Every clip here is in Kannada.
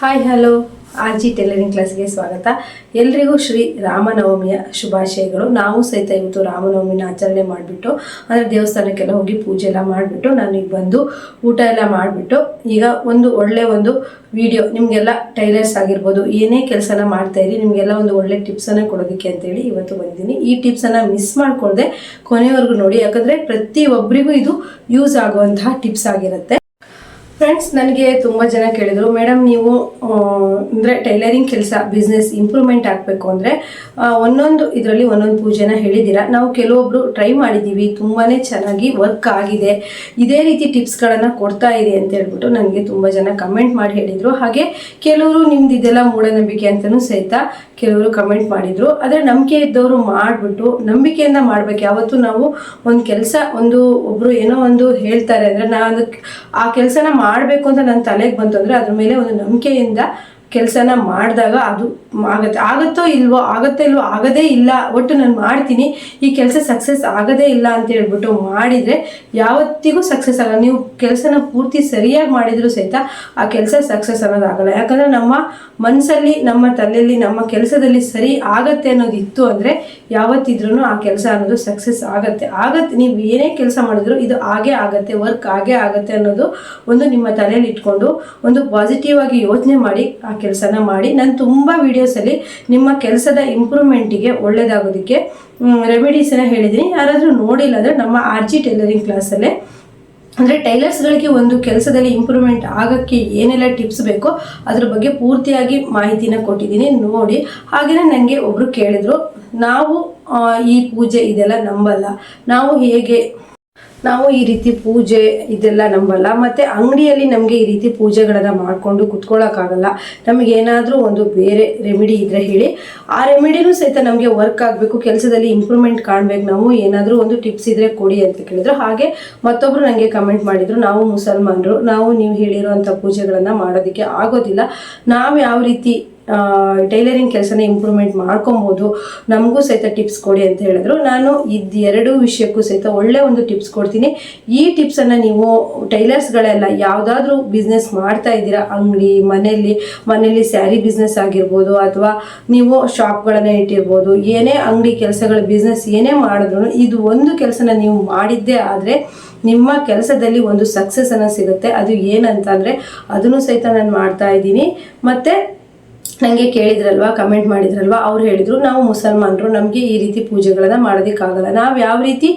Hi hello R G tailoring ಕ್ಲಾಸ್ಗೆ ಸ್ವಾಗತ. ಎಲ್ರಿಗೂ ಶ್ರೀ ರಾಮನವಮಿಯ ಶುಭಾಶಯಗಳು. ನಾವು ಸಹಿತ ಇವತ್ತು ರಾಮನವಮಿನ ಆಚರಣೆ ಮಾಡಿಬಿಟ್ಟು, ಅಂದರೆ ದೇವಸ್ಥಾನಕ್ಕೆಲ್ಲ ಹೋಗಿ ಪೂಜೆ ಎಲ್ಲ ಮಾಡಿಬಿಟ್ಟು ಈಗ ಬಂದು ಊಟ ಎಲ್ಲ ಮಾಡಿಬಿಟ್ಟು, ಈಗ ಒಂದು ಒಳ್ಳೆ ಒಂದು ವಿಡಿಯೋ ನಿಮಗೆಲ್ಲ ಟೈಲರ್ಸ್ ಆಗಿರ್ಬೋದು, ಏನೇ ಕೆಲಸನ ಮಾಡ್ತಾ ಇರಿ, ನಿಮಗೆಲ್ಲ ಒಂದು ಒಳ್ಳೆ ಟಿಪ್ಸನ್ನು ಕೊಡೋದಕ್ಕೆ ಅಂತೇಳಿ ಇವತ್ತು ಬಂದಿದ್ದೀನಿ. ಈ ಟಿಪ್ಸನ್ನು ಮಿಸ್ ಮಾಡಿಕೊಳ್ಳದೆ ಕೊನೆಯವರೆಗೂ ನೋಡಿ, ಯಾಕಂದರೆ ಪ್ರತಿಯೊಬ್ಬರಿಗೂ ಇದು ಯೂಸ್ ಆಗುವಂತಹ ಟಿಪ್ಸ್ ಆಗಿರುತ್ತೆ. ಫ್ರೆಂಡ್ಸ್ ನನಗೆ ತುಂಬ ಜನ ಕೇಳಿದರು ಮೇಡಮ್ ನೀವು ಅಂದರೆ ಟೈಲರಿಂಗ್ ಕೆಲಸ ಬಿಸ್ನೆಸ್ ಇಂಪ್ರೂವ್ಮೆಂಟ್ ಆಗಬೇಕು ಅಂದರೆ ಒಂದೊಂದು ಇದರಲ್ಲಿ ಒಂದೊಂದು ಪೂಜೆನ ಹೇಳಿದ್ದೀರಾ? ನಾವು ಕೆಲವೊಬ್ಬರು ಟ್ರೈ ಮಾಡಿದ್ದೀವಿ ತುಂಬಾ ಚೆನ್ನಾಗಿ ವರ್ಕ್ ಆಗಿದೆ. ಇದೇ ರೀತಿ ಟಿಪ್ಸ್ಗಳನ್ನು ಕೊಡ್ತಾ ಇದೆ ಅಂತ ಹೇಳ್ಬಿಟ್ಟು ನನಗೆ ತುಂಬ ಜನ ಕಮೆಂಟ್ ಮಾಡಿ ಹೇಳಿದರು. ಹಾಗೆ ಕೆಲವರು ನಿಮ್ದು ಇದೆಲ್ಲ ಮೂಢನಂಬಿಕೆ ಅಂತಲೂ ಸಹಿತ ಕೆಲವರು ಕಮೆಂಟ್ ಮಾಡಿದರು. ಆದರೆ ನಂಬಿಕೆ ಇದ್ದವರು ಮಾಡಿಬಿಟ್ಟು ನಂಬಿಕೆಯಿಂದ ಮಾಡಬೇಕು. ಯಾವತ್ತು ನಾವು ಒಂದು ಕೆಲಸ, ಒಂದು ಒಬ್ಬರು ಏನೋ ಒಂದು ಹೇಳ್ತಾರೆ ಅಂದರೆ ನಾನು ಆ ಕೆಲಸನ ಮಾಡಬೇಕು ಅಂತ ನನ್ನ ತಲೆಗೆ ಬಂತು ಅಂದರೆ ಅದ್ರ ಮೇಲೆ ಒಂದು ನಂಬಿಕೆಯಿಂದ ಕೆಲಸನ ಮಾಡಿದಾಗ ಅದು ಆಗುತ್ತೆ. ಆಗುತ್ತೋ ಇಲ್ವೋ, ಆಗತ್ತೋ ಇಲ್ವೋ, ಆಗದೇ ಇಲ್ಲ. ಒಟ್ಟು ನಾನು ಮಾಡ್ತೀನಿ. ಈ ಕೆಲಸ ಸಕ್ಸಸ್ ಆಗದೇ ಇಲ್ಲ ಅಂತ ಹೇಳ್ಬಿಟ್ಟು ಮಾಡಿದರೆ ಯಾವತ್ತಿಗೂ ಸಕ್ಸಸ್ ಆಗಲ್ಲ. ನೀವು ಕೆಲಸನ ಪೂರ್ತಿ ಸರಿಯಾಗಿ ಮಾಡಿದರೂ ಸಹಿತ ಆ ಕೆಲಸ ಸಕ್ಸಸ್ ಅನ್ನೋದಾಗಲ್ಲ ಯಾಕಂದರೆ ನಮ್ಮ ಮನಸ್ಸಲ್ಲಿ ನಮ್ಮ ತಲೆಯಲ್ಲಿ, ನಮ್ಮ ಕೆಲಸದಲ್ಲಿ ಸರಿ ಆಗತ್ತೆ ಅನ್ನೋದು ಇತ್ತು ಅಂದರೆ ಯಾವತ್ತಿದ್ರೂ ಆ ಕೆಲಸ ಅನ್ನೋದು ಸಕ್ಸಸ್ ಆಗತ್ತೆ. ಆಗತ್ತೆ ನೀವು ಏನೇ ಕೆಲಸ ಮಾಡಿದ್ರು ಇದು ಆಗೇ ಆಗತ್ತೆ ವರ್ಕ್ ಆಗೇ ಆಗತ್ತೆ ಅನ್ನೋದು ಒಂದು ನಿಮ್ಮ ತಲೆಯಲ್ಲಿ ಇಟ್ಕೊಂಡು ಒಂದು ಪಾಸಿಟಿವ್ ಆಗಿ ಯೋಚನೆ ಮಾಡಿ ಆ ಕೆಲಸನ ಮಾಡಿ, ನಾನು ತುಂಬ ವೀಡಿಯೋಸಲ್ಲಿ ನಿಮ್ಮ ಕೆಲಸದ ಇಂಪ್ರೂವ್ಮೆಂಟಿಗೆ ಒಳ್ಳೇದಾಗೋದಕ್ಕೆ ರೆಮಿಡೀಸನ್ನ ಹೇಳಿದ್ದೀನಿ ಯಾರಾದರೂ ನೋಡಿಲ್ಲ ಅಂದರೆ ನಮ್ಮ ಆರ್ ಜಿ ಟೈಲರಿಂಗ್ ಕ್ಲಾಸಲ್ಲೇ ಅಂದರೆ ಟೈಲರ್ಸ್ಗಳಿಗೆ ಒಂದು ಕೆಲಸದಲ್ಲಿ ಇಂಪ್ರೂವ್ಮೆಂಟ್ ಆಗೋಕ್ಕೆ ಏನೆಲ್ಲ ಟಿಪ್ಸ್ ಬೇಕೋ ಅದ್ರ ಬಗ್ಗೆ ಪೂರ್ತಿಯಾಗಿ ಮಾಹಿತಿನ ಕೊಟ್ಟಿದ್ದೀನಿ ನೋಡಿ. ಹಾಗೆಯೇ ನನಗೆ ಒಬ್ಬರು ಕೇಳಿದರು, ನಾವು ಈ ಪೂಜೆ ಇದೆಲ್ಲ ನಂಬಲ್ಲ. ನಾವು ಹೇಗೆ ನಾವು ಈ ರೀತಿ ಪೂಜೆ ಇದೆಲ್ಲ ನಂಬಲ್ಲ. ಮತ್ತು ಅಂಗಡಿಯಲ್ಲಿ ನಮಗೆ ಈ ರೀತಿ ಪೂಜೆಗಳನ್ನು ಮಾಡಿಕೊಂಡು ಕುತ್ಕೊಳ್ಳೋಕ್ಕಾಗಲ್ಲ ನಮಗೆ ಏನಾದರೂ ಒಂದು ಬೇರೆ ರೆಮಿಡಿ ಇದ್ದರೆ ಹೇಳಿ. ಆ ರೆಮಿಡಿನೂ ಸಹಿತ ನಮಗೆ ವರ್ಕ್ ಆಗಬೇಕು. ಕೆಲಸದಲ್ಲಿ ಇಂಪ್ರೂವ್ಮೆಂಟ್ ಕಾಣಬೇಕು. ನಾವು ಏನಾದರೂ ಒಂದು ಟಿಪ್ಸ್ ಇದ್ದರೆ ಕೊಡಿ ಅಂತ ಕೇಳಿದ್ರು. ಹಾಗೆ ಮತ್ತೊಬ್ಬರು ನನಗೆ ಕಮೆಂಟ್ ಮಾಡಿದರು, ನಾವು ಮುಸಲ್ಮಾನರು. ನಾವು ನೀವು ಹೇಳಿರುವಂಥ ಪೂಜೆಗಳನ್ನು ಮಾಡೋದಕ್ಕೆ ಆಗೋದಿಲ್ಲ. ನಾವು ಯಾವ ರೀತಿ ಟೈಲರಿಂಗ್ ಕೆಲಸನ ಇಂಪ್ರೂವ್ಮೆಂಟ್ ಮಾಡ್ಕೊಬೋದು. ನಮಗೂ ಸಹಿತ ಟಿಪ್ಸ್ ಕೊಡಿ ಅಂತ ಹೇಳಿದ್ರು. ನಾನು ಇದು ಎರಡೂ ವಿಷಯಕ್ಕೂ ಸಹಿತ ಒಳ್ಳೆ ಒಂದು ಟಿಪ್ಸ್ ಕೊಡ್ತೀನಿ. ಈ ಟಿಪ್ಸನ್ನು ನೀವು ಟೈಲರ್ಸ್ಗಳೆಲ್ಲ ಯಾವುದಾದ್ರೂ ಬಿಸ್ನೆಸ್ ಮಾಡ್ತಾ ಇದ್ದೀರಾ, ಅಂಗಡಿ, ಮನೆಯಲ್ಲಿ ಮನೆಯಲ್ಲಿ ಸ್ಯಾರಿ ಬಿಸ್ನೆಸ್ ಆಗಿರ್ಬೋದು ಅಥವಾ ನೀವು ಶಾಪ್ಗಳನ್ನು ಇಟ್ಟಿರ್ಬೋದು, ಏನೇ ಅಂಗಡಿ ಕೆಲಸಗಳ ಬಿಸ್ನೆಸ್ ಏನೇ ಮಾಡಿದ್ರು ಇದು ಒಂದು ಕೆಲಸನ ನೀವು ಮಾಡಿದ್ದೇ ಆದರೆ ನಿಮ್ಮ ಕೆಲಸದಲ್ಲಿ ಒಂದು ಸಕ್ಸಸ್ ಅನ್ನು ಸಿಗುತ್ತೆ. ಅದು ಏನಂತಂದರೆ, ಅದನ್ನು ಸಹಿತ ನಾನು ಮಾಡ್ತಾ ಇದ್ದೀನಿ. ಮತ್ತು ನನಗೆ ಕೇಳಿದ್ರಲ್ವಾ ಕಮೆಂಟ್ ಮಾಡಿದ್ರಲ್ವಾ, ಅವ್ರು ಹೇಳಿದ್ರು, ನಾವು ಮುಸಲ್ಮಾನರು, ನಮಗೆ ಈ ರೀತಿ ಪೂಜೆಗಳನ್ನು ಮಾಡೋದಕ್ಕಾಗಲ್ಲ. ನಾವು ಯಾವ ರೀತಿ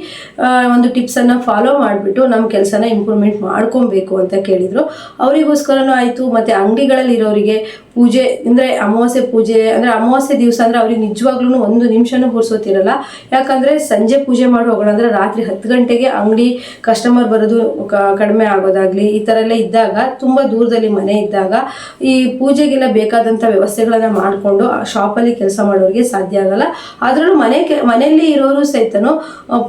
ಒಂದು ಟಿಪ್ಸನ್ನು ಫಾಲೋ ಮಾಡಿಬಿಟ್ಟು ನಮ್ಮ ಕೆಲಸನ ಇಂಪ್ರೂವ್ಮೆಂಟ್ ಮಾಡ್ಕೊಬೇಕು ಅಂತ ಕೇಳಿದರು. ಅವರಿಗೋಸ್ಕರನೂ ಆಯಿತು, ಮತ್ತು ಅಂಗಡಿಗಳಲ್ಲಿ ಇರೋರಿಗೆ ಪೂಜೆ, ಅಂದರೆ ಅಮಾವಾಸ್ಯೆ ಪೂಜೆ, ಅಂದರೆ ಅಮಾವಾಸ್ಯೆ ದಿವಸ ಅಂದರೆ ಅವ್ರಿಗೆ ನಿಜವಾಗ್ಲೂ ಒಂದು ನಿಮಿಷನೂ ಬುರ್ಸೋತಿರಲ್ಲ ಯಾಕಂದರೆ ಸಂಜೆ ಪೂಜೆ ಮಾಡಿ ಹೋಗೋಣ ಅಂದರೆ ರಾತ್ರಿ ಹತ್ತು ಗಂಟೆಗೆ ಅಂಗಡಿ ಕಸ್ಟಮರ್ ಬರೋದು ಕಡಿಮೆ ಆಗೋದಾಗ್ಲಿ, ಈ ಥರ ಎಲ್ಲ ಇದ್ದಾಗ, ತುಂಬ ದೂರದಲ್ಲಿ ಮನೆ ಇದ್ದಾಗ, ಈ ಪೂಜೆಗೆಲ್ಲ ಬೇಕಾದಂಥ ವ್ಯವಸ್ಥೆಗಳನ್ನು ಮಾಡಿಕೊಂಡು ಶಾಪಲ್ಲಿ ಕೆಲಸ ಮಾಡೋರಿಗೆ ಸಾಧ್ಯ ಆಗಲ್ಲ. ಅದರಲ್ಲೂ ಮನೆ ಮನೆಯಲ್ಲಿ ಇರೋರು ಸಹಿತನು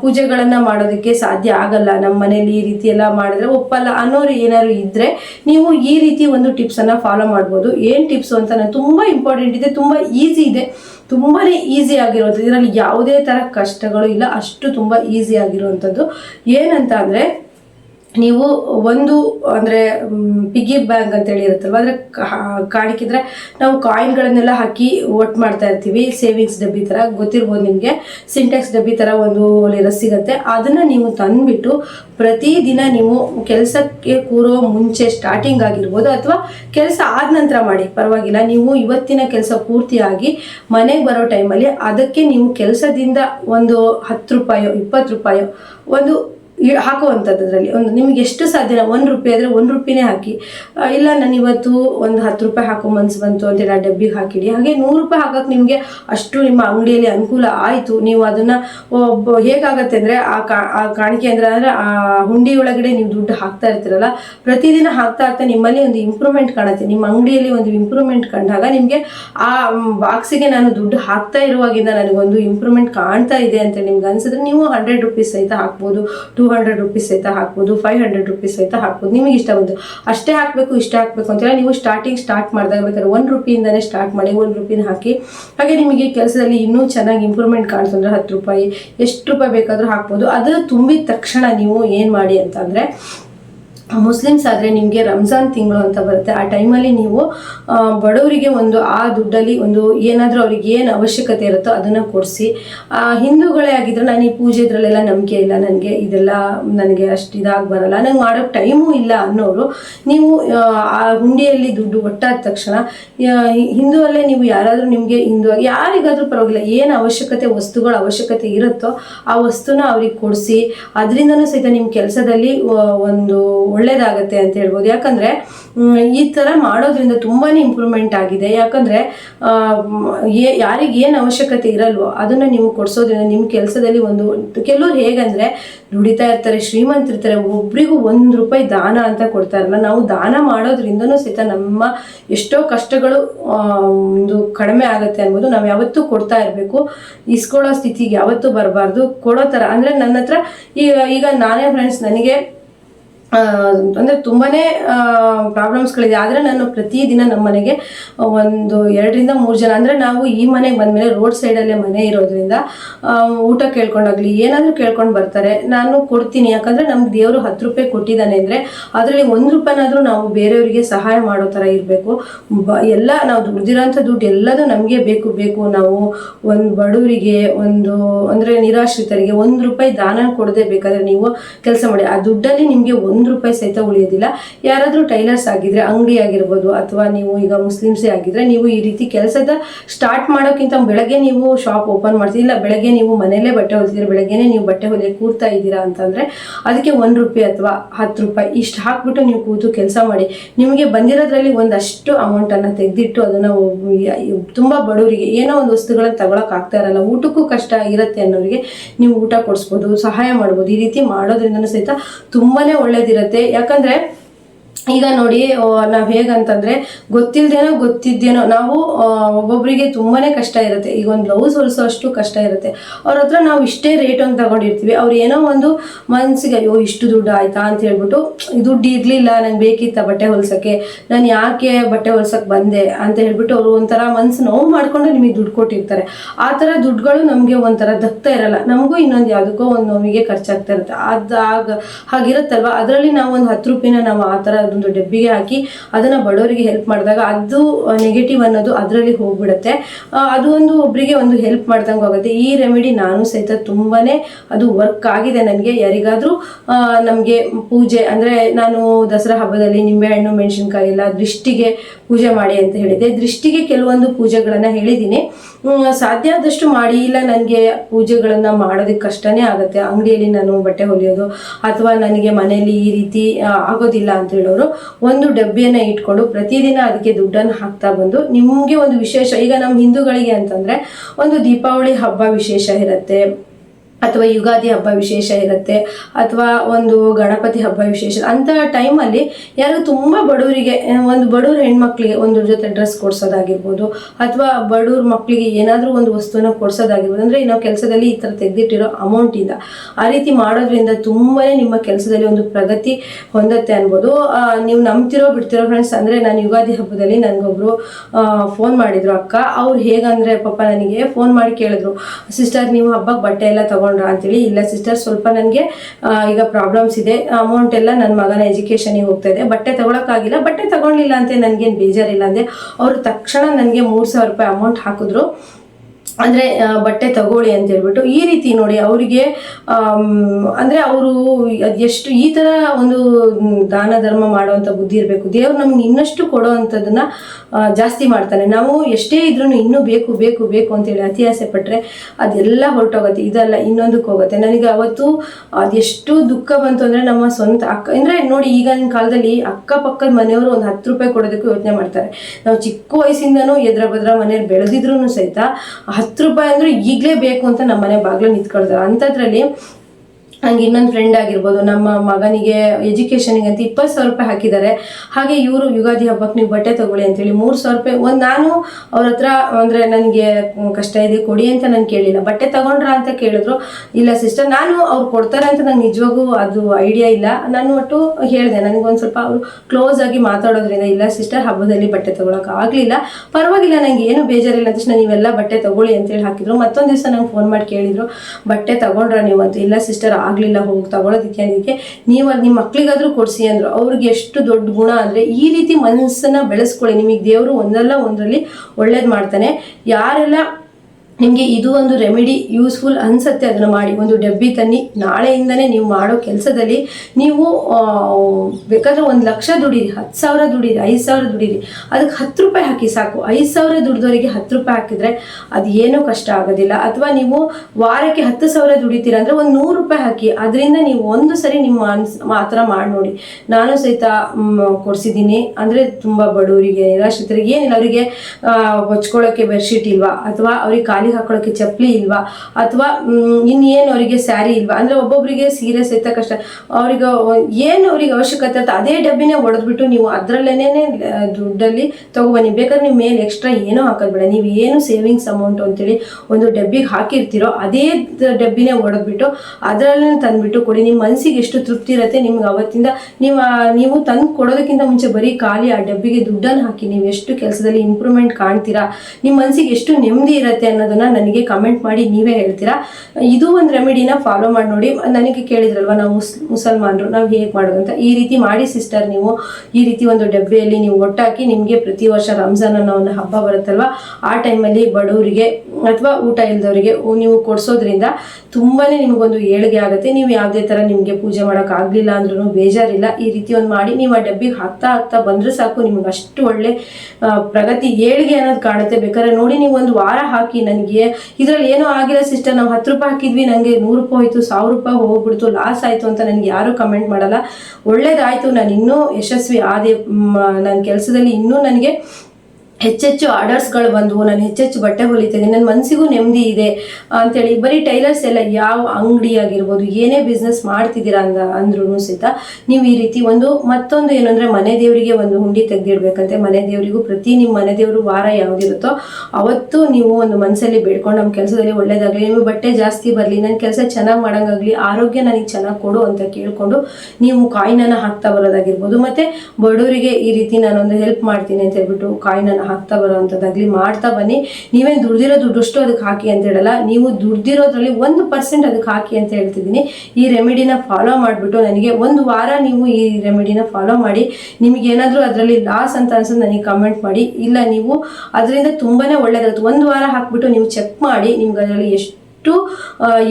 ಪೂಜೆಗಳನ್ನ ಮಾಡೋದಕ್ಕೆ ಸಾಧ್ಯ ಆಗಲ್ಲ. ನಮ್ಮ ಮನೆಯಲ್ಲಿ ಈ ರೀತಿ ಎಲ್ಲ ಮಾಡಿದ್ರೆ ಒಪ್ಪಲ್ಲ ಅನ್ನೋರು ಏನಾದ್ರು ಇದ್ದರೆ ನೀವು ಈ ರೀತಿ ಒಂದು ಟಿಪ್ಸನ್ನು ಫಾಲೋ ಮಾಡ್ಬೋದು. ಏನು ಟಿಪ್ಸು ಅಂತ ನಾನು ತುಂಬ ಇಂಪಾರ್ಟೆಂಟ್ ಇದೆ, ತುಂಬ ಈಸಿ ಇದೆ ತುಂಬಾ ಈಸಿ ಆಗಿರೋದು. ಇದರಲ್ಲಿ ಯಾವುದೇ ಥರ ಕಷ್ಟಗಳು ಇಲ್ಲ, ಅಷ್ಟು ತುಂಬ ಈಸಿ ಆಗಿರುವಂಥದ್ದು. ಏನಂತ ಅಂದರೆ ನೀವು ಒಂದು, ಅಂದರೆ ಪಿಗ್ಗಿ ಬ್ಯಾಂಕ್ ಅಂತೇಳಿ ಇರುತ್ತಲ್ವ, ಅಂದರೆ ಕಾಣಿಕಿದ್ರೆ ನಾವು ಕಾಯಿನ್ಗಳನ್ನೆಲ್ಲ ಹಾಕಿ ಒಟ್ಟು ಮಾಡ್ತಾ ಇರ್ತೀವಿ ಸೇವಿಂಗ್ಸ್ ಡಬ್ಬಿ ಥರ ಗೊತ್ತಿರ್ಬೋದು ನಿಮಗೆ ಸಿಂಟೆಕ್ಸ್ ಡಬ್ಬಿ ಥರ ಒಂದು ಲಿರ ಸಿಗುತ್ತೆ. ಅದನ್ನು ನೀವು ತಂದುಬಿಟ್ಟು ಪ್ರತಿದಿನ ನೀವು ಕೆಲಸಕ್ಕೆ ಕೂರೋ ಮುಂಚೆ ಸ್ಟಾರ್ಟಿಂಗ್ ಆಗಿರ್ಬೋದು, ಅಥವಾ ಕೆಲಸ ಆದ ನಂತರ ಮಾಡಿ, ಪರವಾಗಿಲ್ಲ. ನೀವು ಇವತ್ತಿನ ಕೆಲಸ ಪೂರ್ತಿಯಾಗಿ ಮನೆಗೆ ಬರೋ ಟೈಮಲ್ಲಿ ಅದಕ್ಕೆ ನೀವು ಕೆಲಸದಿಂದ ಒಂದು ಹತ್ತು ರೂಪಾಯೋ, ಇಪ್ಪತ್ತು ರೂಪಾಯೋ, ಒಂದು ಇ- ಹಾಕುವಂಥದ್ದು ಅದರಲ್ಲಿ ಒಂದು ನಿಮಗೆ ಎಷ್ಟು ಸಾಧ್ಯ ಒಂದು ರೂಪಾಯಿ ಆದರೆ ಒಂದು ರೂಪಾಯಿನೇ ಹಾಕಿ. ಇಲ್ಲ, ನಾನು ಇವತ್ತು ಒಂದು ಹತ್ತು ರೂಪಾಯಿ ಹಾಕೋ ಮನ್ಸು ಬಂತು ಅಂತೇಳಿ ಆ ಡಬ್ಬಿಗೆ ಹಾಕಿಡಿ. ಹಾಗೆ ನೂರು ರೂಪಾಯಿ ಹಾಕಕ್ಕೆ ನಿಮಗೆ ಅಷ್ಟು ನಿಮ್ಮ ಅಂಗಡಿಯಲ್ಲಿ ಅನುಕೂಲ ಆಯಿತು. ನೀವು ಅದನ್ನು ಒಬ್ಬ ಹೇಗಾಗತ್ತೆ ಅಂದರೆ ಆ ಕಾ, ಆ ಕಾಣಿಕೆ ಅಂದರೆ ಅಂದರೆ ಆ ಹುಂಡಿ ಒಳಗಡೆ ನೀವು ದುಡ್ಡು ಹಾಕ್ತಾ ಇರ್ತೀರಲ್ಲ, ಪ್ರತಿದಿನ ಹಾಕ್ತಾ ಹಾಕ್ತಾ ನಿಮ್ಮಲ್ಲಿ ಒಂದು ಇಂಪ್ರೂವ್ಮೆಂಟ್ ಕಾಣುತ್ತೆ. ನಿಮ್ಮ ಅಂಗಡಿಯಲ್ಲಿ ಒಂದು ಇಂಪ್ರೂವ್ಮೆಂಟ್ ಕಂಡಾಗ ನಿಮಗೆ ಆ ಬಾಕ್ಸಿಗೆ ನಾನು ದುಡ್ಡು ಹಾಕ್ತಾ ಇರುವಾಗಿಂದ ನನಗೊಂದು ಇಂಪ್ರೂವ್ಮೆಂಟ್ ಕಾಣ್ತಾ ಇದೆ ಅಂತ ನಿಮ್ಗೆ ಅನ್ಸಿದ್ರೆ ನೀವು ಹಂಡ್ರೆಡ್ ರುಪೀಸ್ ಸಹಿತ ಹಾಕ್ಬೋದು ಟೂ ಹಂಡ್ರೆಡ್ ರುಪೀಸ್ ಸಹಿತ ಹಾಕ್ಬೋದು ಫೈವ್ ಹಂಡ್ರೆಡ್ ರುಪೀಸ್ ಸಹಿತ ಹಾಕ್ಬೋದು. ನಿಮಗೆ ಇಷ್ಟ ಬಂದು ಅಷ್ಟೇ ಹಾಕಬೇಕು, ಇಷ್ಟೇ ಹಾಕಬೇಕು ಅಂತೇಳಿ ನೀವು ಸ್ಟಾರ್ಟಿಂಗ್ ಸ್ಟಾರ್ಟ್ ಮಾಡಿದಾಗ ಬೇಕಾದ್ರೆ ಒಂದು ರುಪಿಯಿಂದನೇ ಸ್ಟಾರ್ಟ್ ಮಾಡಿ ಒಂದು ರುಪಿನ ಹಾಕಿ. ಹಾಗೆ ನಿಮಗೆ ಕೆಲಸದಲ್ಲಿ ಇನ್ನೂ ಚೆನ್ನಾಗಿ ಇಂಪ್ರೂವ್ಮೆಂಟ್ ಕಾಣಿಸಂದ್ರೆ ಹತ್ತು ರೂಪಾಯಿ, ಎಷ್ಟು ರೂಪಾಯಿ ಬೇಕಾದರೂ ಹಾಕ್ಬೋದು. ಅದು ತುಂಬಿದ ತಕ್ಷಣ ನೀವು ಏನು ಮಾಡಿ ಅಂತಂದರೆ ಮುಸ್ಲಿಮ್ಸ್ ಆದರೆ ನಿಮಗೆ ರಂಜಾನ್ ತಿಂಗಳು ಅಂತ ಬರುತ್ತೆ. ಆ ಟೈಮಲ್ಲಿ ನೀವು ಬಡವರಿಗೆ ಒಂದು ಆ ದುಡ್ಡಲ್ಲಿ ಒಂದು ಏನಾದರೂ ಅವ್ರಿಗೆ ಏನು ಅವಶ್ಯಕತೆ ಇರುತ್ತೋ ಅದನ್ನು ಕೊಡಿಸಿ. ಹಿಂದೂಗಳೇ ಆಗಿದ್ರೆ ನಾನು ಈ ಪೂಜೆ ಇದರಲ್ಲೆಲ್ಲ ನಂಬಿಕೆ ಇಲ್ಲ. ನನಗೆ ಇದೆಲ್ಲ ನನಗೆ ಅಷ್ಟು ಇದಾಗಿ ಬರಲ್ಲ. ನಂಗೆ ಮಾಡೋಕ್ಕೆ ಟೈಮೂ ಇಲ್ಲ ಅನ್ನೋರು. ನೀವು ಆ, ಹುಂಡಿಯಲ್ಲಿ ದುಡ್ಡು ಒಟ್ಟಾದ ತಕ್ಷಣ ಹಿಂದೂ ಹಿಂದೂವಲ್ಲೇ ನೀವು ಯಾರಾದರೂ ನಿಮಗೆ ಹಿಂದೂ ಯಾರಿಗಾದರೂ ಪರವಾಗಿಲ್ಲ. ಏನು ಅವಶ್ಯಕತೆ ವಸ್ತುಗಳ ಅವಶ್ಯಕತೆ ಇರುತ್ತೋ ಆ ವಸ್ತುನ ಅವ್ರಿಗೆ ಕೊಡಿಸಿ. ಅದರಿಂದನೂ ಸಹಿತ ನಿಮ್ಮ ಕೆಲಸದಲ್ಲಿ ಒಂದು ಒಳ್ಳೇದಾಗತ್ತೆ ಅಂತ ಹೇಳ್ಬೋದು. ಯಾಕಂದ್ರೆ ಈ ಥರ ಮಾಡೋದ್ರಿಂದ ತುಂಬಾ ಇಂಪ್ರೂವ್ಮೆಂಟ್ ಆಗಿದೆ. ಯಾಕಂದ್ರೆ ಯಾರಿಗೆ ಏನು ಅವಶ್ಯಕತೆ ಇರಲ್ವೋ ಅದನ್ನು ನೀವು ಕೊಡ್ಸೋದ್ರಿಂದ ನಿಮ್ಮ ಕೆಲಸದಲ್ಲಿ ಒಂದು, ಕೆಲವ್ರು ಹೇಗಂದ್ರೆ ದುಡಿತಾ ಇರ್ತಾರೆ ಶ್ರೀಮಂತ ಇರ್ತಾರೆ, ಒಬ್ರಿಗೂ ಒಂದು ರೂಪಾಯಿ ದಾನ ಅಂತ ಕೊಡ್ತಾರಲ್ಲ ನಾವು ದಾನ ಮಾಡೋದ್ರಿಂದನೂ ಸಹಿತ ನಮ್ಮ ಎಷ್ಟೋ ಕಷ್ಟಗಳು ಒಂದು ಕಡಿಮೆ ಆಗುತ್ತೆ ಅನ್ಬೋದು. ನಾವು ಯಾವತ್ತೂ ಕೊಡ್ತಾ ಇರಬೇಕು. ಇಸ್ಕೊಳ್ಳೋ ಸ್ಥಿತಿಗೆ ಯಾವತ್ತೂ ಬರಬಾರ್ದು. ಕೊಡೋ ಥರ ಅಂದರೆ ನನ್ನ ಹತ್ರ ಈಗ ಈಗ ನಾನೇ ಫ್ರೆಂಡ್ಸ್ ನನಗೆ ಅಂದ್ರೆ ತುಂಬಾನೇ ಪ್ರಾಬ್ಲಮ್ಸ್ಗಳಿದೆ ಆದರೆ ನಾನು ಪ್ರತಿದಿನ ನಮ್ಮ ಮನೆಗೆ ಒಂದು ಎರಡರಿಂದ ಮೂರು ಜನ, ಅಂದರೆ ನಾವು ಈ ಮನೆಗೆ ಬಂದಮೇಲೆ ರೋಡ್ ಸೈಡಲ್ಲೇ ಮನೆ ಇರೋದ್ರಿಂದ ಊಟ ಕೇಳ್ಕೊಂಡಾಗಲಿ, ಏನಾದರೂ ಕೇಳ್ಕೊಂಡು ಬರ್ತಾರೆ. ನಾನು ಕೊಡ್ತೀನಿ. ಯಾಕಂದರೆ ನಮ್ಗೆ ದೇವರು ಹತ್ತು ರೂಪಾಯಿ ಕೊಟ್ಟಿದ್ದಾನೆ ಅಂದರೆ, ಅದರಲ್ಲಿ ಒಂದು ರೂಪಾಯಿನಾದರೂ ನಾವು ಬೇರೆಯವರಿಗೆ ಸಹಾಯ ಮಾಡೋ ಥರ ಇರಬೇಕು. ಬ, ಎಲ್ಲ ನಾವು ದುಡ್ದಿರೋಂಥ ದುಡ್ಡು ಎಲ್ಲದೂ ನಮಗೆ ಬೇಕು ಬೇಕು. ನಾವು ಒಂದು ಬಡವರಿಗೆ, ಒಂದು, ಅಂದರೆ ನಿರಾಶ್ರಿತರಿಗೆ ಒಂದು ರೂಪಾಯಿ ದಾನ ಕೊಡದೆ ಬೇಕಾದ್ರೆ ನೀವು ಕೆಲಸ ಮಾಡಿ. ಆ ದುಡ್ಡಲ್ಲಿ ನಿಮಗೆ ಒಂದು ರೂಪಾಯಿ ಸಹಿತ ಉಳಿಯೋದಿಲ್ಲ. ಯಾರಾದರೂ ಟೈಲರ್ಸ್ ಆಗಿದ್ರೆ, ಅಂಗಡಿ ಆಗಿರ್ಬೋದು ಅಥವಾ ನೀವು ಈಗ ಮುಸ್ಲಿಮ್ಸೇ ಆಗಿದ್ರೆ, ನೀವು ಈ ರೀತಿ ಕೆಲಸದ ಸ್ಟಾರ್ಟ್ ಮಾಡೋಕ್ಕಿಂತ ಬೆಳಗ್ಗೆ ನೀವು ಶಾಪ್ ಓಪನ್ ಮಾಡ್ತೀರಿ. ಇಲ್ಲ, ಬೆಳಗ್ಗೆ ನೀವು ಮನೆಯಲ್ಲೇ ಬಟ್ಟೆ ಹೊಲಿತೀರಿ, ಬೆಳಗ್ಗೆನೇ ನೀವು ಬಟ್ಟೆ ಹೊಲಿಯಕ್ಕೆ ಕೂರ್ತಾ ಇದ್ದೀರಾ ಅಂತಂದ್ರೆ, ಅದಕ್ಕೆ ಒಂದು ರೂಪಾಯಿ ಅಥವಾ ಹತ್ತು ರೂಪಾಯಿ ಇಷ್ಟು ಹಾಕ್ಬಿಟ್ಟು ನೀವು ಕೂತು ಕೆಲಸ ಮಾಡಿ. ನಿಮಗೆ ಬಂದಿರೋದ್ರಲ್ಲಿ ಒಂದಷ್ಟು ಅಮೌಂಟನ್ನು ತೆಗೆದಿಟ್ಟು ಅದನ್ನು ತುಂಬ ಬಡವರಿಗೆ ಏನೋ ಒಂದು ವಸ್ತುಗಳನ್ನು ತಗೊಳಕ್ಕೆ ಆಗ್ತಾ ಇರಲ್ಲ. ಊಟಕ್ಕೂ ಕಷ್ಟ ಇರುತ್ತೆ ಅನ್ನೋರಿಗೆ ನೀವು ಊಟ ಕೊಡಿಸ್ಬೋದು, ಸಹಾಯ ಮಾಡ್ಬೋದು. ಈ ರೀತಿ ಮಾಡೋದ್ರಿಂದ ಸಹಿತ ತುಂಬಾ ಒಳ್ಳೇದಿರುತ್ತೆ. ಯಾಕಂದ್ರೆ ಈಗ ನೋಡಿ ನಾವು ಹೇಗಂತಂದ್ರೆ ಗೊತ್ತಿಲ್ದೇನೋ ಗೊತ್ತಿದ್ದೇನೋ, ನಾವು ಒಬ್ಬೊಬ್ಬರಿಗೆ ತುಂಬಾನೇ ಕಷ್ಟ ಇರುತ್ತೆ. ಈಗ ಒಂದು ಬ್ಲೌಸ್ ಹೊಲಿಸೋ ಅಷ್ಟು ಕಷ್ಟ ಇರುತ್ತೆ. ಅವ್ರ ಹತ್ರ ನಾವು ಇಷ್ಟೇ ರೇಟ್ ಅಂತ ತಗೊಂಡಿರ್ತೀವಿ. ಅವ್ರು ಏನೋ ಒಂದು ಮನ್ಸಿಗೆ, ಅಯ್ಯೋ, ಇಷ್ಟು ದುಡ್ಡು ಆಯ್ತಾ? ಅಂತ ಹೇಳ್ಬಿಟ್ಟು ದುಡ್ಡು ಇರ್ಲಿಲ್ಲ, ನಂಗೆ ಬೇಕಿತ್ತ ಬಟ್ಟೆ ಹೊಲ್ಸಕ್ಕೆ? ನಾನು ಯಾಕೆ ಬಟ್ಟೆ ಹೊಲ್ಸಕ್ ಬಂದೆ? ಅಂತ ಹೇಳ್ಬಿಟ್ಟು ಅವರು ಒಂಥರ ಮನ್ಸು ನೋವು ಮಾಡ್ಕೊಂಡು ನಿಮಗೆ ದುಡ್ಡು ಕೊಟ್ಟಿರ್ತಾರೆ. ಆ ಥರ ದುಡ್ಡುಗಳು ನಮಗೆ ಒಂಥರ ದಕ್ತಾ ಇರಲ್ಲ. ನಮಗೂ ಇನ್ನೊಂದು ಯಾವುದಕ್ಕೋ ಒಂದು ನೋವಿಗೆ ಖರ್ಚಾಗ್ತಾ ಇರುತ್ತೆ. ಅದಾಗ ಹಾಗಿರುತ್ತಲ್ವ? ಅದರಲ್ಲಿ ನಾವು ಒಂದು ಹತ್ತು ರೂಪಾಯಿನ ನಾವು ಆ ಥರ ಅದೊಂದು ಡಬ್ಬಿಗೆ ಹಾಕಿ ಅದನ್ನ ಬಡವರಿಗೆ ಹೆಲ್ಪ್ ಮಾಡಿದಾಗ ಅದು ನೆಗೆಟಿವ್ ಅನ್ನೋದು ಅದರಲ್ಲಿ ಹೋಗ್ಬಿಡುತ್ತೆ. ಅದು ಒಂದು ಒಬ್ಬರಿಗೆ ಒಂದು ಹೆಲ್ಪ್ ಮಾಡ್ದಂಗೆ ಆಗುತ್ತೆ. ಈ ರೆಮಿಡಿ ನಾನು ಸಹಿತ ತುಂಬಾನೇ ಅದು ವರ್ಕ್ ಆಗಿದೆ ನನಗೆ. ಯಾರಿಗಾದರೂ ನಮಗೆ ಪೂಜೆ, ಅಂದ್ರೆ ನಾನು ದಸರಾ ಹಬ್ಬದಲ್ಲಿ ನಿಂಬೆಹಣ್ಣು, ಮೆಣಸಿನ್ಕಾಯಿ ಎಲ್ಲ ದೃಷ್ಟಿಗೆ ಪೂಜೆ ಮಾಡಿ ಅಂತ ಹೇಳಿದೆ ದೃಷ್ಟಿಗೆ ಕೆಲವೊಂದು ಪೂಜೆಗಳನ್ನ ಹೇಳಿದ್ದೀನಿ. ಸಾಧ್ಯ ಆದಷ್ಟು ಮಾಡಿ. ಇಲ್ಲ ನನಗೆ ಪೂಜೆಗಳನ್ನ ಮಾಡೋದಕ್ಕೆ ಕಷ್ಟನೇ ಆಗುತ್ತೆ. ಅಂಗಡಿಯಲ್ಲಿ ನಾನು ಬಟ್ಟೆ ಹೊಲಿಯೋದು ಅಥವಾ ನನಗೆ ಮನೆಯಲ್ಲಿ ಈ ರೀತಿ ಆಗೋದಿಲ್ಲ ಅಂತ ಹೇಳೋರು. ಒಂದು ಡಬ್ಬಿಯನ್ನ ಇಟ್ಕೊಂಡು ಪ್ರತಿದಿನ ಅದಕ್ಕೆ ದುಡ್ಡನ್ನು ಹಾಕ್ತಾ ಬಂದು ನಿಮಗೆ ಒಂದು ವಿಶೇಷ, ಈಗ ನಮ್ಮ ಹಿಂದೂಗಳಿಗೆ ಅಂತಂದ್ರೆ ಒಂದು ದೀಪಾವಳಿ ಹಬ್ಬ ವಿಶೇಷ ಇರುತ್ತೆ. ಅಥವಾ ಯುಗಾದಿ ಹಬ್ಬ ವಿಶೇಷ ಇರುತ್ತೆ, ಅಥವಾ ಒಂದು ಗಣಪತಿ ಹಬ್ಬ ವಿಶೇಷ, ಅಂತ ಟೈಮಲ್ಲಿ ಯಾರು ತುಂಬ ಬಡವರಿಗೆ ಒಂದು ಬಡವ್ರ ಹೆಣ್ಮಕ್ಳಿಗೆ ಒಂದು ಜೊತೆ ಡ್ರೆಸ್ ಕೊಡ್ಸೋದಾಗಿರ್ಬೋದು, ಅಥವಾ ಬಡವ್ರ ಮಕ್ಕಳಿಗೆ ಏನಾದರೂ ಒಂದು ವಸ್ತುನ ಕೊಡ್ಸೋದಾಗಿರ್ಬೋದು, ಅಂದರೆ ನಾವು ಕೆಲಸದಲ್ಲಿ ಈ ಥರ ತೆಗೆದಿಟ್ಟಿರೋ ಅಮೌಂಟಿಂದ ಆ ರೀತಿ ಮಾಡೋದ್ರಿಂದ ತುಂಬಾ ನಿಮ್ಮ ಕೆಲಸದಲ್ಲಿ ಒಂದು ಪ್ರಗತಿ ಹೊಂದತ್ತೆ ಅನ್ಬೋದು. ನೀವು ನಂಬ್ತಿರೋ ಬಿಡ್ತಿರೋ ಫ್ರೆಂಡ್ಸ್ ಅಂದರೆ ನಾನು ಯುಗಾದಿ ಹಬ್ಬದಲ್ಲಿ ನನಗೊಬ್ರು ಫೋನ್ ಮಾಡಿದ್ರು ಅಕ್ಕ. ಅವ್ರು ಹೇಗಂದರೆ, ಪಾಪ ನನಗೆ ಫೋನ್ ಮಾಡಿ ಕೇಳಿದ್ರು ಸಿಸ್ಟರ್ ನೀವು ಹಬ್ಬಕ್ಕೆ ಬಟ್ಟೆ ಎಲ್ಲ ತಗೊಂಡ್ರಾ ಅಂತೇಳಿ ಇಲ್ಲ ಸಿಸ್ಟರ್ ಸ್ವಲ್ಪ ನನಗೆ ಈಗ ಪ್ರಾಬ್ಲಮ್ಸ್ ಇದೆ. ಅಮೌಂಟ್ ಎಲ್ಲ ನನ್ನ ಮಗನ ಎಜುಕೇಷನಿಗೆ ಹೋಗ್ತಾ ಇದೆ. ಬಟ್ಟೆ ತಗೊಳಕ್ಕಾಗಿಲ್ಲ ಬಟ್ಟೆ ತಗೊಳ್ಳಿಲ್ಲ ಅಂತ ನನಗೇನು ಬೇಜಾರಿಲ್ಲ ಅಂದೆ ಅವರು ತಕ್ಷಣ ನನಗೆ ಮೂರು ಸಾವಿರ ರೂಪಾಯಿ ಅಮೌಂಟ್ ಹಾಕಿದ್ರು. ಅಂದ್ರೆ ಬಟ್ಟೆ ತಗೊಳ್ಳಿ ಅಂತ ಹೇಳ್ಬಿಟ್ಟು ಈ ರೀತಿ ನೋಡಿ ಅವರಿಗೆ ಅಂದ್ರೆ ಅವರು ಎಷ್ಟು ಈ ತರ ಒಂದು ದಾನ ಧರ್ಮ ಮಾಡುವಂತ ಬುದ್ಧಿ ಇರಬೇಕು. ದೇವ್ರು ನಮ್ಗೆ ಇನ್ನಷ್ಟು ಕೊಡೋ ಅಂಥದ್ದನ್ನು ಜಾಸ್ತಿ ಮಾಡ್ತಾನೆ. ನಾವು ಎಷ್ಟೇ ಇದ್ರೂ ಇನ್ನೂ ಬೇಕು ಬೇಕು ಬೇಕು ಅಂತೇಳಿ ಅತಿ ಆಸೆ ಪಟ್ಟರೆ ಅದೆಲ್ಲ ಹೊರಟೋಗುತ್ತೆ. ಇದೆಲ್ಲ, ಇನ್ನೊಂದಕ್ಕೆ ಹೋಗುತ್ತೆ. ನನಗೆ ಅವತ್ತು ಅದೆಷ್ಟು ದುಃಖ ಬಂತು ಅಂದ್ರೆ ನಮ್ಮ ಸ್ವಂತ ಅಕ್ಕ, ಅಂದ್ರೆ ನೋಡಿ ಈಗಿನ ಕಾಲದಲ್ಲಿ ಅಕ್ಕಪಕ್ಕದ ಮನೆಯವರು ಒಂದು ಹತ್ತು ರೂಪಾಯಿ ಕೊಡೋದಕ್ಕೂ ಯೋಚನೆ ಮಾಡ್ತಾರೆ. ನಾವು ಚಿಕ್ಕ ವಯಸ್ಸಿಂದನೂ ಎದ್ರ ಬದ್ರ ಮನೆಯಲ್ಲಿ ಬೆಳೆದಿದ್ರು ಸಹಿತ ಹತ್ತು ರೂಪಾಯಿ ಅಂದ್ರೆ ಈಗಲೇ ಬೇಕು ಅಂತ ನಮ್ಮ ಮನೆ ಬಾಗ್ಲು ನಿಂತ್ಕೊಳ್ತಾರೆ. ಅಂಥದ್ರಲ್ಲಿ ನಂಗೆ ಇನ್ನೊಂದು ಫ್ರೆಂಡ್ ಆಗಿರ್ಬೋದು ನಮ್ಮ ಮಗನಿಗೆ ಎಜುಕೇಷನಿಗೆ ಅಂತ ಇಪ್ಪತ್ತು ಸಾವಿರ ರೂಪಾಯಿ ಹಾಕಿದ್ದಾರೆ. ಹಾಗೆ ಇವರು ಯುಗಾದಿ ಹಬ್ಬಕ್ಕೆ ನೀವು ಬಟ್ಟೆ ತಗೊಳ್ಳಿ ಅಂತೇಳಿ ಮೂರು ಸಾವಿರ ರೂಪಾಯಿ ಒಂದು ನಾನು ಅವ್ರ ಹತ್ರ ಅಂದರೆ ನನಗೆ ಕಷ್ಟ ಇದೆ ಕೊಡಿ ಅಂತ ನಾನು ಕೇಳಿಲ್ಲ. ಬಟ್ಟೆ ತಗೊಂಡ್ರಾ ಅಂತ ಕೇಳಿದ್ರು ಇಲ್ಲ ಸಿಸ್ಟರ್ ನಾನು ಅವ್ರು ಕೊಡ್ತಾರೆ ಅಂತ ನಂಗೆ ನಿಜವಾಗೂ ಅದು ಐಡಿಯಾ ಇಲ್ಲ. ನಾನು ಒಟ್ಟು ಹೇಳಿದೆ ನನಗೊಂದು ಸ್ವಲ್ಪ ಅವರು ಕ್ಲೋಸ್ ಆಗಿ ಮಾತಾಡೋದ್ರಿಂದ ಇಲ್ಲ ಸಿಸ್ಟರ್ ಹಬ್ಬದಲ್ಲಿ ಬಟ್ಟೆ ತೊಗೊಳಕ್ಕೆ ಆಗಲಿಲ್ಲ. ಪರವಾಗಿಲ್ಲ ನನಗೆ ಏನು ಬೇಜಾರಿಲ್ಲ ಅಂತ ತಕ್ಷಣ ನೀವೆಲ್ಲ ಬಟ್ಟೆ ತಗೊಳ್ಳಿ ಅಂತೇಳಿ ಹಾಕಿದ್ರು. ಮತ್ತೊಂದು ದಿವಸ ನಂಗೆ ಫೋನ್ ಮಾಡಿ ಕೇಳಿದ್ರು ಬಟ್ಟೆ ತಗೊಂಡ್ರ ನೀವು ಅಂತ. ಇಲ್ಲ ಸಿಸ್ಟರ್ ಆಗಲಿಲ್ಲ ಹೋಗಿ ತಗೊಳ್ಳೋದಕ್ಕೆ ಅದಕ್ಕೆ ನೀವು ಅದು ನಿಮ್ಮ ಮಕ್ಳಿಗಾದ್ರೂ ಕೊಡಿಸಿ ಅಂದರು. ಅವ್ರಿಗೆ ಎಷ್ಟು ದೊಡ್ಡ ಗುಣ ಅಂದರೆ ಈ ರೀತಿ ಮನಸ್ಸನ್ನ ಬೆಳೆಸ್ಕೊಳ್ಳಿ. ನಿಮಗೆ ದೇವರು ಒಂದಲ್ಲ ಒಂದರಲ್ಲಿ ಒಳ್ಳೇದು ಮಾಡ್ತಾನೆ. ಯಾರೆಲ್ಲ ನಿಮಗೆ ಇದು ಒಂದು ರೆಮಿಡಿ ಯೂಸ್ಫುಲ್ ಅನ್ಸುತ್ತೆ, ಅದನ್ನು ಮಾಡಿ. ಒಂದು ಡಬ್ಬಿ ತನ್ನಿ. ನಾಳೆಯಿಂದನೇ ನೀವು ಮಾಡೋ ಕೆಲಸದಲ್ಲಿ ನೀವು ಬೇಕಾದರೆ ಒಂದು ಲಕ್ಷ ದುಡೀರಿ, ಹತ್ತು ಸಾವಿರ ದುಡೀರಿ, ಐದು ಸಾವಿರ ದುಡೀರಿ. ಅದಕ್ಕೆ ಹತ್ತು ರೂಪಾಯಿ ಹಾಕಿ ಸಾಕು. ಐದು ಸಾವಿರ ದುಡ್ದವರಿಗೆ ಹತ್ತು ರೂಪಾಯಿ ಹಾಕಿದ್ರೆ ಅದು ಏನೂ ಕಷ್ಟ ಆಗೋದಿಲ್ಲ. ಅಥವಾ ನೀವು ವಾರಕ್ಕೆ ಹತ್ತು ಸಾವಿರ ದುಡಿತೀರ ಅಂದರೆ ಒಂದು ನೂರು ರೂಪಾಯಿ ಹಾಕಿ. ಅದರಿಂದ ನೀವು ಒಂದು ಸರಿ ನಿಮ್ಮ ಅನ್ಸ್ ಥರ ಮಾಡಿ ನೋಡಿ. ನಾನು ಸಹಿತ ಕೊಡಿಸಿದ್ದೀನಿ. ಅಂದರೆ ತುಂಬ ಬಡವರಿಗೆ, ನಿರಾಶ್ರಿತರಿಗೆ, ಏನಿಲ್ಲ, ಅವರಿಗೆ ಹೊಚ್ಕೊಳ್ಳೋಕ್ಕೆ ಬೆಡ್ಶೀಟ್ ಇಲ್ವಾ? ಅಥವಾ ಅವ್ರಿಗೆ ಕಾಲಿಗೆ ಹಾಕೊಳ್ಳೋಕ್ಕೆ ಚಪ್ಪಲಿ ಇಲ್ವಾ? ಅಥವಾ ಇನ್ನೇನು ಅವರಿಗೆ ಸ್ಯಾರಿ ಇಲ್ವಾ? ಅಂದರೆ ಒಬ್ಬೊಬ್ಬರಿಗೆ ಸೀರೆ ಸಹಿತ ಕಷ್ಟ. ಅವ್ರಿಗೆ, ಏನು ಅವ್ರಿಗೆ ಅವಶ್ಯಕತೆ ಇರುತ್ತೆ ಅದೇ ಡಬ್ಬಿನೇ ಒಡೆದ್ಬಿಟ್ಟು ನೀವು ಅದರಲ್ಲೇನೆ ದುಡ್ಡಲ್ಲಿ ತೊಗೊಬನ್ನಿ. ಬೇಕಾದ್ರೆ ನೀವು ಮೇಲೆ ಎಕ್ಸ್ಟ್ರಾ ಏನೂ ಹಾಕೋದು ಬೇಡ. ನೀವು ಏನು ಸೇವಿಂಗ್ಸ್ ಅಮೌಂಟ್ ಅಂತೇಳಿ ಒಂದು ಡಬ್ಬಿಗೆ ಹಾಕಿರ್ತೀರೋ ಅದೇ ಡಬ್ಬಿನೇ ಒಡೆದ್ಬಿಟ್ಟು ಅದರಲ್ಲೇ ತಂದುಬಿಟ್ಟು ಕೊಡಿ. ನಿಮ್ಮ ಮನಸ್ಸಿಗೆ ಎಷ್ಟು ತೃಪ್ತಿ ಇರುತ್ತೆ ನಿಮ್ಗೆ ಅವತ್ತಿಂದ. ನೀವು ನೀವು ತಂದು ಕೊಡೋದಕ್ಕಿಂತ ಮುಂಚೆ ಬರೀ ಖಾಲಿ ಆ ಡಬ್ಬಿಗೆ ದುಡ್ಡನ್ನು ಹಾಕಿ. ನೀವು ಎಷ್ಟು ಕೆಲಸದಲ್ಲಿ ಇಂಪ್ರೂವ್ಮೆಂಟ್ ಕಾಣ್ತೀರಾ? ನಿಮ್ಮ ಮನಸ್ಸಿಗೆ ಎಷ್ಟು ನೆಮ್ಮದಿ ಇರುತ್ತೆ ಅನ್ನೋದನ್ನ ನನಗೆ ಕಮೆಂಟ್ ಮಾಡಿ ನೀವೇ ಹೇಳ್ತೀರಾ? ಇದು ಒಂದು ರೆಮಿಡಿನ ಫಾಲೋ ಮಾಡಿ ನೋಡಿ. ನನಗೆ ಕೇಳಿದ್ರಲ್ವ, ನಾವು ಮುಸ್, ಮುಸಲ್ಮಾನರು, ನಾವು ಹೇಗೆ ಮಾಡೋದು ಈ ರೀತಿ ಮಾಡಿ ಸಿಸ್ಟರ್ ನೀವು, ಈ ರೀತಿ ಒಂದು ಡಬ್ಬಿಯಲ್ಲಿ ನೀವು ಒಟ್ಟಾಕಿ ನಿಮಗೆ ಪ್ರತಿ ವರ್ಷ ರಂಜಾನ್ ಅನ್ನೋ ಒಂದು ಹಬ್ಬ ಬರುತ್ತಲ್ವ, ಆ ಟೈಮಲ್ಲಿ ಬಡವರಿಗೆ ಅಥವಾ ಊಟ ಇಲ್ಲದವರಿಗೆ ನೀವು ಕೊಡಿಸೋದ್ರಿಂದ ತುಂಬಾನೇ ನಿಮಗೊಂದು ಏಳಿಗೆ ಆಗುತ್ತೆ. ನೀವು ಯಾವುದೇ ಥರ ನಿಮಗೆ ಪೂಜೆ ಮಾಡೋಕ್ಕಾಗಲಿಲ್ಲ ಅಂದ್ರೂ ಬೇಜಾರಿಲ್ಲ. ಈ ರೀತಿ ಒಂದು ಮಾಡಿ ನೀವು ಆ ಡಬ್ಬಿಗೆ ಹಾಕ್ತಾ ಹಾಕ್ತಾ ಬಂದರೆ ಸಾಕು. ನಿಮ್ಗೆ ಅಷ್ಟು ಒಳ್ಳೆ ಪ್ರಗತಿ ಏಳಿಗೆ ಅನ್ನೋದು ಕಾಣುತ್ತೆ. ಬೇಕಾದ್ರೆ ನೋಡಿ ನೀವು ಒಂದು ವಾರ ಹಾಕಿ ನನಗೆ. ಇದರಲ್ಲಿ ಏನೂ ಆಗಿಲ್ಲ ಸಿಸ್ಟರ್, ನಾವು ಹತ್ತು ರೂಪಾಯಿ ಹಾಕಿದ್ವಿ ನನಗೆ ನೂರು ರೂಪಾಯಿ ಹೋಯಿತು, ಸಾವಿರ ರೂಪಾಯಿ ಹೋಗ್ಬಿಡ್ತು, ಲಾಸ್ ಆಯಿತು ಅಂತ ನನಗೆ ಯಾರೂ ಕಮೆಂಟ್ ಮಾಡಲ್ಲ. ಒಳ್ಳೇದಾಯಿತು. ನಾನು ಇನ್ನೂ ಯಶಸ್ವಿ ಆದೆ ನನ್ನ ಕೆಲಸದಲ್ಲಿ ಇನ್ನೂ ನನಗೆ ಹೆಚ್ಚೆಚ್ಚು ಆರ್ಡರ್ಸ್ಗಳು ಬಂದವು, ನಾನು ಹೆಚ್ಚೆಚ್ಚು ಬಟ್ಟೆ ಹೊಲಿತೇನೆ ನನ್ನ ಮನಸ್ಸಿಗೂ ನೆಮ್ಮದಿ ಇದೆ ಅಂತೇಳಿ ಬರೀ ಟೈಲರ್ಸ್ ಎಲ್ಲ ಯಾವ ಅಂಗಡಿ ಆಗಿರ್ಬೋದು, ಏನೇ ಬಿಸ್ನೆಸ್ ಮಾಡ್ತಿದ್ದೀರಾ ಅಂದ ಅಂದ್ರೂ ಸಹಿತ ನೀವು ಈ ರೀತಿ ಒಂದು ಮತ್ತೊಂದು ಏನಂದ್ರೆ ಮನೆ ದೇವರಿಗೆ ಒಂದು ಹುಂಡಿ ತೆಗೆದಿಡ್ಬೇಕಂತೆ. ಮನೆ ದೇವರಿಗೂ ಪ್ರತಿ ನಿಮ್ಮ ಮನೆ ದೇವರು ವಾರ ಯಾವ್ದಿರುತ್ತೋ, ಅವತ್ತು ನೀವು ಒಂದು ಮನಸ್ಸಲ್ಲಿ ಬೇಡ್ಕೊಂಡು ನಮ್ಮ ಕೆಲಸದಲ್ಲಿ ಒಳ್ಳೇದಾಗಲಿ, ನಿಮಗೆ ಬಟ್ಟೆ ಜಾಸ್ತಿ ಬರಲಿ ನನ್ನ ಕೆಲಸ ಚೆನ್ನಾಗಿ ಮಾಡೋಂಗಾಗಲಿ, ಆರೋಗ್ಯ ನನಗೆ ಚೆನ್ನಾಗಿ ಕೊಡು ಅಂತ ಕೇಳಿಕೊಂಡು ನೀವು ಕಾಯಿನನ್ನು ಹಾಕ್ತಾ ಬರೋದಾಗಿರ್ಬೋದು. ಮತ್ತೆ ಬಡವರಿಗೆ ಈ ರೀತಿ ನಾನೊಂದು ಹೆಲ್ಪ್ ಮಾಡ್ತೀನಿ ಅಂತ ಹೇಳ್ಬಿಟ್ಟು ಕಾಯಿನನ್ನು ಹಾಕ್ತಾ ಬರುವಂಥದ್ದಾಗಲಿ ಮಾಡ್ತಾ ಬನ್ನಿ. ನೀವೇನು ದುಡ್ದಿರೋ ದುಡ್ಡಷ್ಟು ಅದಕ್ಕೆ ಹಾಕಿ ಅಂತ ಹೇಳಲ್ಲ. ನೀವು ದುಡ್ದಿರೋದ್ರಲ್ಲಿ ಒಂದು ಪರ್ಸೆಂಟ್ ಅದಕ್ಕೆ ಹಾಕಿ ಅಂತ ಹೇಳ್ತಿದ್ದೀನಿ. ಈ ರೆಮಿಡಿನ ಫಾಲೋ ಮಾಡಿಬಿಟ್ಟು ನನಗೆ ಒಂದು ವಾರ ನೀವು ಈ ರೆಮಿಡಿನ ಫಾಲೋ ಮಾಡಿ. ನಿಮಗೆ ಏನಾದರೂ ಅದರಲ್ಲಿ ಲಾಸ್ ಅಂತ ಅನ್ಸೋದು ನನಗೆ ಕಮೆಂಟ್ ಮಾಡಿ. ಇಲ್ಲ ನೀವು ಅದರಿಂದ ತುಂಬಾನೇ ಒಳ್ಳೇದಾಗುತ್ತೆ. ಒಂದು ವಾರ ಹಾಕ್ಬಿಟ್ಟು ನೀವು ಚೆಕ್ ಮಾಡಿ. ನಿಮ್ಗೆ ಅದರಲ್ಲಿ ಎಷ್ಟು ಎಷ್ಟು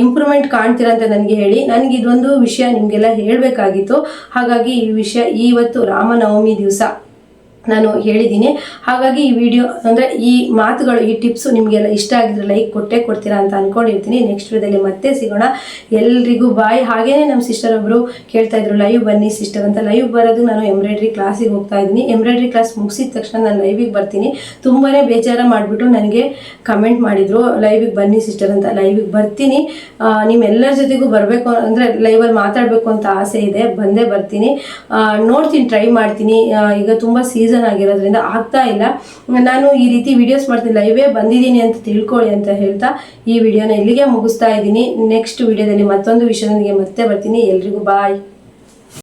ಇಂಪ್ರೂವ್ಮೆಂಟ್ ಕಾಣ್ತೀರಾ ಅಂತ ನನಗೆ ಹೇಳಿ. ನನಗೆ ಇದೊಂದು ವಿಷಯ ನಿಮಗೆಲ್ಲ ಹೇಳಬೇಕಾಗಿತ್ತು. ಹಾಗಾಗಿ ಈ ವಿಷಯ ಇವತ್ತು ರಾಮನವಮಿ ದಿವಸ. ನಾನು ಹೇಳಿದ್ದೀನಿ. ಹಾಗಾಗಿ ಈ ವಿಡಿಯೋ ಅಂದರೆ ಈ ಮಾತುಗಳು, ಈ ಟಿಪ್ಸು ನಿಮಗೆಲ್ಲ ಇಷ್ಟ ಆಗಿದ್ರೆ ಲೈಕ್ ಕೊಟ್ಟೆ ಕೊಡ್ತೀರಾ ಅಂತ ಅನ್ಕೊಂಡಿರ್ತೀನಿ. ನೆಕ್ಸ್ಟ್ ವಿಡಿಯೋದಲ್ಲಿ ಮತ್ತೆ ಸಿಗೋಣ. ಎಲ್ರಿಗೂ ಬಾಯ್ ಹಾಗೇ ನಮ್ಮ ಸಿಸ್ಟರ್ ಒಬ್ಬರು ಕೇಳ್ತಾ ಇದ್ರು ಲೈವ್ ಬನ್ನಿ ಸಿಸ್ಟರ್ ಅಂತ. ಲೈವ್ ಬರೋದು ನಾನು ಎಂಬ್ರಾಯ್ಡ್ರಿ ಕ್ಲಾಸಿಗೆ ಹೋಗ್ತಾ ಇದ್ದೀನಿ. ಎಂಬ್ರಾಯ್ಡ್ರಿ ಕ್ಲಾಸ್ ಮುಗಿಸಿದ ತಕ್ಷಣ ನಾನು ಲೈವಿಗೆ ಬರ್ತೀನಿ. ತುಂಬಾ ಬೇಜಾರ ಮಾಡಿಬಿಟ್ಟು ನನಗೆ ಕಮೆಂಟ್ ಮಾಡಿದರು ಲೈವಿಗೆ ಬನ್ನಿ ಸಿಸ್ಟರ್ ಅಂತ. ಲೈವಿಗೆ ಬರ್ತೀನಿ. ನಿಮ್ಮೆಲ್ಲರ ಜೊತೆಗೂ ಬರಬೇಕು ಅಂದರೆ ಲೈವಲ್ಲಿ ಮಾತಾಡಬೇಕು ಅಂತ ಆಸೆ ಇದೆ. ಬಂದೇ ಬರ್ತೀನಿ. ನೋಡ್ತೀನಿ ಟ್ರೈ ಮಾಡ್ತೀನಿ. ಈಗ ತುಂಬ ಸೀಸನ್ ಆಗಿರೋದ್ರಿಂದ ಆಗ್ತಾ ಇಲ್ಲ. ನಾನು ಈ ರೀತಿ ವಿಡಿಯೋಸ್ ಮಾಡ್ತೀನಿ ಲೈವೇ ಬಂದಿದ್ದೀನಿ ಅಂತ ತಿಳ್ಕೊಳ್ಳಿ ಅಂತ ಹೇಳ್ತಾ ಈ ವಿಡಿಯೋನ ಇಲ್ಲಿಗೆ ಮುಗಿಸ್ತಾ ಇದ್ದೀನಿ. ನೆಕ್ಸ್ಟ್ ವಿಡಿಯೋದಲ್ಲಿ ಮತ್ತೊಂದು ವಿಷಯದೊಂದಿಗೆ ಮತ್ತೆ ಬರ್ತೀನಿ. ಎಲ್ರಿಗೂ ಬಾಯ್